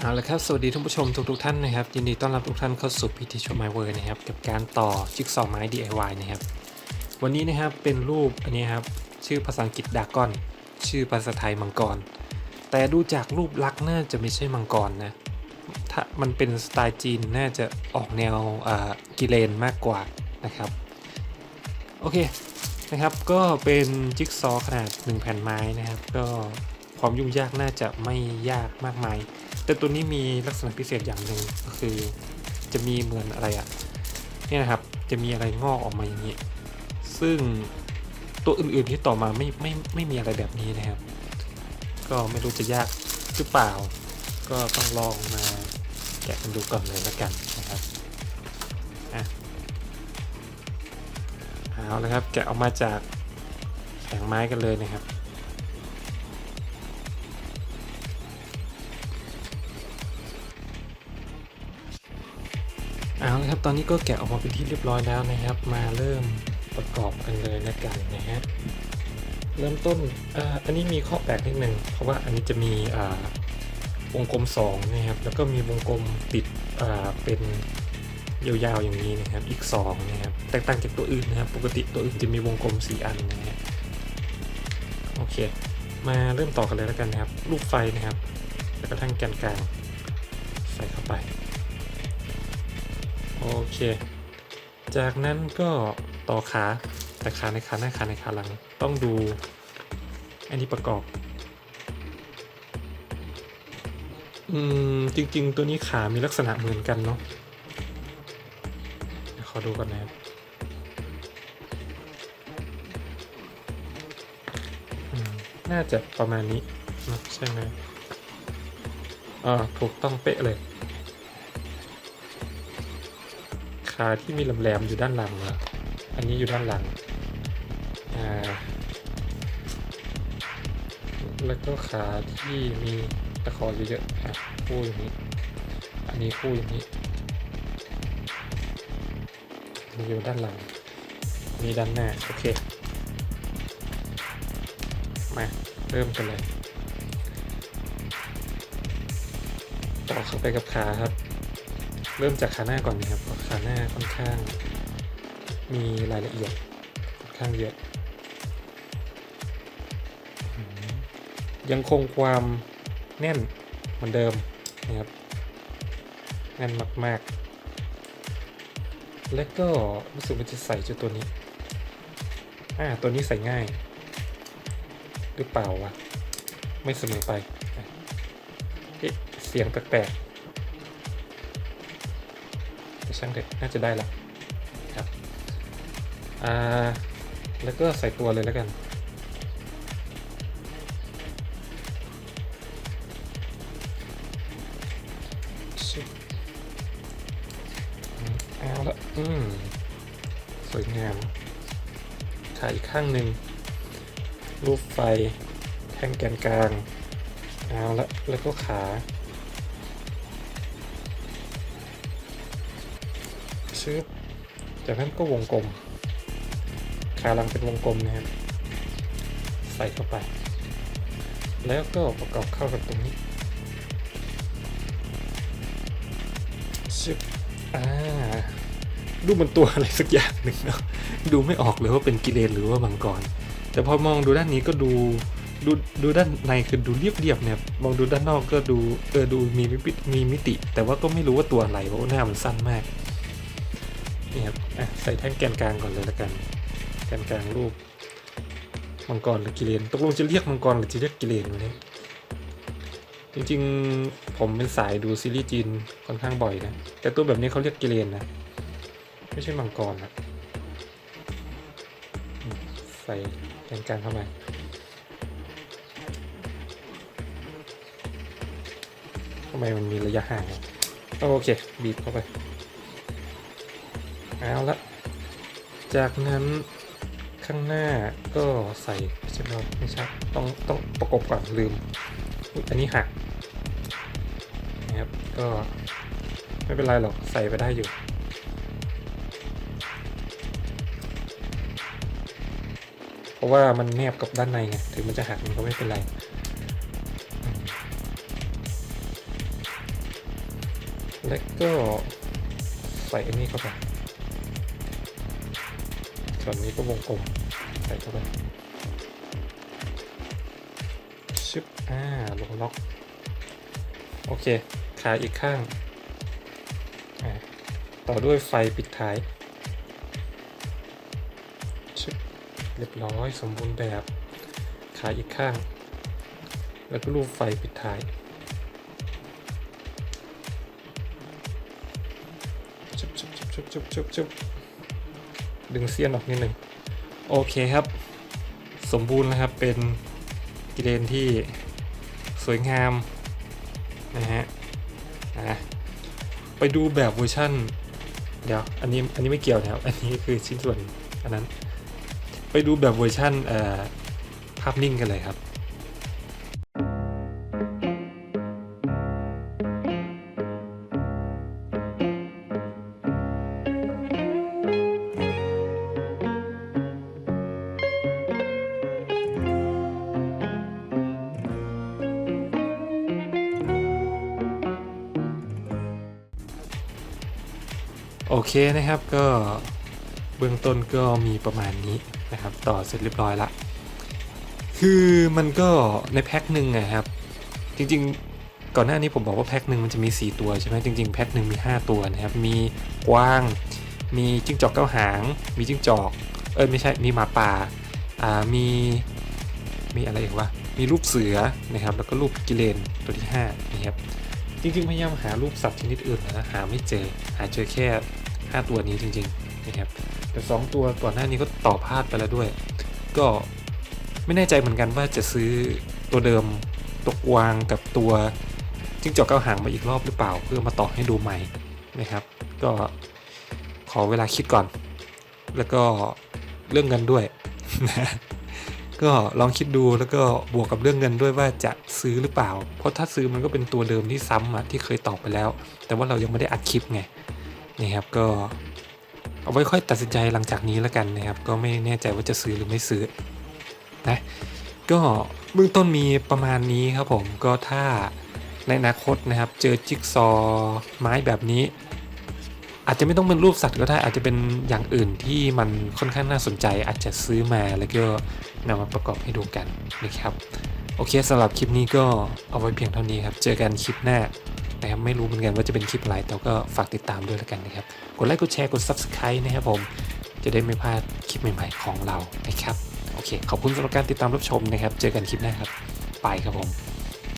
เอาละครับ สวัสดีท่านผู้ชมทุกๆท่านนะครับ ยินดีต้อนรับทุกท่านเข้าสู่พิธีชมไมเวอร์นะครับ กับการต่อจิ๊กซอว์ไม้ DIY นะครับ วันนี้นะครับเป็นรูปอันนี้ครับ ชื่อภาษาอังกฤษดากอน ชื่อภาษาไทยมังกร แต่ดูจากรูปลักษณ์น่าจะไม่ใช่มังกรนะ ถ้ามันเป็นสไตล์จีนน่าจะออกแนวกิเลนมากกว่านะครับ โอเคนะครับก็เป็นจิ๊กซอว์ขนาด 1 แผ่นไม้นะครับ ก็ความยุ่งยากน่าจะไม่ยากมากมาย แต่ตัวนี้มีลักษณะพิเศษอย่างหนึ่งก็คือจะมีเหมือนอะไรอะเนี่ยนะครับจะมีอะไรงอกออกมาอย่างนี้ ซึ่งตัวอื่นๆที่ต่อมาไม่ไม่ไม่มีอะไรแบบนี้นะครับ ก็ไม่รู้จะยากหรือเปล่า ก็ต้องลองมาแกะกันดูก่อนเลยละกันนะครับอะเอาละครับแกะออกมาจากแผงไม้กันเลยนะครับ เอาละครับตอนนี้ก็แกะออกมาเป็นที่เรียบร้อยแล้วนะครับ มาเริ่มประกอบกันเลยแล้วกันนะฮะเริ่มต้นอ,อันนี้มีข้อแปลกนิดนึงเพราะว่าอันนี้จะมีวงกลม2นะครับแล้วก็มีวงกลมติดเป็นยาวๆอย่างนี้นะครับอีก2นะครับแตกต่างจากตัวอื่นนะครับ ปกติตัวอื่นจะมีวงกลม 4 อันนะฮะโอเค มาเริ่มต่อกันเลยแล้วกันนะครับ ลูกไฟนะครับ แล้วก็ทั้งแกนกลางใส่เข้าไป โอเค จากนั้นก็ต่อขาแต่ขาในขาหน้าขาในขาหลังต้องดูอันนี้ประกอบ อืม จริง ๆ ตัวนี้ขามีลักษณะเหมือนกันเนาะเขอดูก่อนนะครับน่าจะประมาณนี้นะใช่ไหมอ่าถูกต้องเป๊ะเลย ขาที่มีแหลมๆอยู่ด้านหลังเหรออันนี้อยู่ด้านหลัง อ่า แล้วก็ขาที่มีตะขอเยอะๆอะคู่อย่างนี้ อันนี้คู่อย่างนี้อันนี้อยู่ด้านหลังอันนี้ด้านหน้า โอเค มา เริ่มกันเลย ต่อเข้าไปกับขาครับ เริ่มจากขาหน้าก่อนนะครับเพราะขาหน้าค่อนข้างมีรายละเอียดค่อนข้างเยอะ ยังคงความแน่นเหมือนเดิมนะครับแน่นมาก ๆ และก็รู้สึกว่าจะใส่จุดตัวนี้ อ่า ตัวนี้ใส่ง่าย หรือเปล่าวะ ไม่เสมอไปเอ๊ะเสียงแปลกๆ แต่ช่างเถอะน่าจะได้ละครับอ่าแล้วก็ใส่ตัวเลยแล้วกันเอาละอืมสวยงามขายอีกข้างหนึ่งรูปไฟแท่งแกนกลางเอาละแล้วก็ขา ชึบจากนั้นก็วงกลม ขาหลังเป็นวงกลมนะครับ ใส่เข้าไป แล้วก็ประกอบเข้ากับตรงนี้ชึบอ่า ดูมันตัวอะไรสักอย่างหนึ่งเนาะ ดูไม่ออกเลยว่าเป็นกิเลนหรือว่ามังกร แต่พอมองดูด้านนี้ก็ดูดูดูด้านในคือดูเรียบๆเนี่ยมองดูด้านนอกก็ดูเออดูมีมิติมีมิติ แต่ว่าก็ไม่รู้ว่าตัวอะไรเพราะว่าหน้ามันสั้นมาก นี่ครับใส่แท่งแกนกลางก่อนเลยละกัน แกนกลางรูปมังกรหรือกิเลนตกลงจะเรียกมังกรหรือจะเรียกกิเลนวะเนี่ยจริงๆ ผมเป็นสายดูซีรีส์จีนค่อนข้างบ่อยนะแต่ตัวแบบนี้เขาเรียกกิเลนนะ ไม่ใช่มังกรนะใส่แกนกลางเข้ามาทำไมมันมีระยะห่างโอเค บีบเข้าไป เอาละ จากนั้นข้างหน้าก็ใส่ใช่ไหมไม่ใช่ต้องต้องประกบก่อนลืม อันนี้หักนะครับก็ไม่เป็นไรหรอกใส่ไปได้อยู่เพราะว่ามันแนบกับด้านในไงถึงมันจะหักมันก็ไม่เป็นไร แล้วก็ใส่อันนี้เข้าไป ส่วนนี้ก็วงกลมใส่เข้าไปชึบอ่าลงล็อก โอเค ขาอีกข้าง ต่อด้วยไฟปิดท้ายชึบเรียบร้อยสมบูรณ์แบบ ขาอีกข้าง แล้วก็รูปไฟปิดท้ายชุบชุบชุบชุบชุบชุบชุบ ดึงเสี้ยนออกนิดหนึ่งโอเคครับ สมบูรณ์นะครับเป็นกิเลนที่สวยงามนะฮะไปดูแบบเวอร์ชั่น เดี๋ยวอันนี้อันนี้ไม่เกี่ยวนะครับ อันนี้คือชิ้นส่วนอันนั้น ไปดูแบบเวอร์ชั่นเอ่อภาพนิ่งกันเลยครับ โอเคนะครับก็เบื้องต้นก็มีประมาณนี้นะครับ ต่อเสร็จเรียบร้อยละ คือมันก็ในแพ็คหนึ่งนะครับ จริงๆก่อนหน้านี้ผมบอกว่าแพ็คหนึ่งมันจะมี 4 ตัวใช่ไหมจริงๆแพ็คหนึ่งมี 5 ตัวนะครับ มีกวาง มีจิ้งจอกเก้าหาง มีจิ้งจอก เออไม่ใช่มีหมาป่าอ่ามีมีอะไรอีกวะมีรูปเสือนะครับ แล้วก็รูปกิเลนตัวที่5นะครับจริงๆพยายามหารูปสัตว์ชนิดอื่นนะหาไม่เจอ หาเจอแค่ 5 ตัวนี้จริงๆนะครับแต่ 2 ตัวก่อนหน้านี้ก็ต่อพลาดไปแล้วด้วย ก็ไม่แน่ใจเหมือนกันว่าจะซื้อตัวเดิมตัวกวางกับตัวจิ้งจอกเก้าหางมาอีกรอบหรือเปล่า เพื่อมาต่อให้ดูใหม่นะครับ ก็ขอเวลาคิดก่อน แล้วก็เรื่องเงินด้วยนะก็ลองคิดดูแล้วก็บวกกับเรื่องเงินด้วยว่าจะซื้อหรือเปล่า เพราะถ้าซื้อมันก็เป็นตัวเดิมที่ซ้ำอะที่เคยตอบไปแล้ว แต่ว่าเรายังไม่ได้อัดคลิปไง นี่ครับก็เอาไว้ค่อยตัดสินใจหลังจากนี้แล้วกันนะครับ ก็ไม่แน่ใจว่าจะซื้อหรือไม่ซื้อนะก็เบื้องต้นมีประมาณนี้ครับผมก็ถ้าในอนาคตนะครับ เจอจิ๊กซอไม้แบบนี้ อาจจะไม่ต้องเป็นรูปสัตว์ก็ได้อาจจะเป็นอย่างอื่นที่มันค่อนข้างน่าสนใจ อาจจะซื้อมาแล้วก็นำมาประกอบให้ดูกันนะครับ โอเคสำหรับคลิปนี้ก็เอาไว้เพียงเท่านี้ครับ เจอกันคลิปหน้า นะครับไม่รู้เหมือนกันว่าจะเป็นคลิปอะไรแต่ก็ฝากติดตามด้วยแล้วกันนะครับ กดไลค์กดแชร์กด Subscribe นะครับผมจะได้ไม่พลาดคลิปใหม่ๆของเรานะครับ โอเค ขอบคุณสำหรับการติดตามรับชมนะครับ เจอกันคลิปหน้าครับ ไปครับผม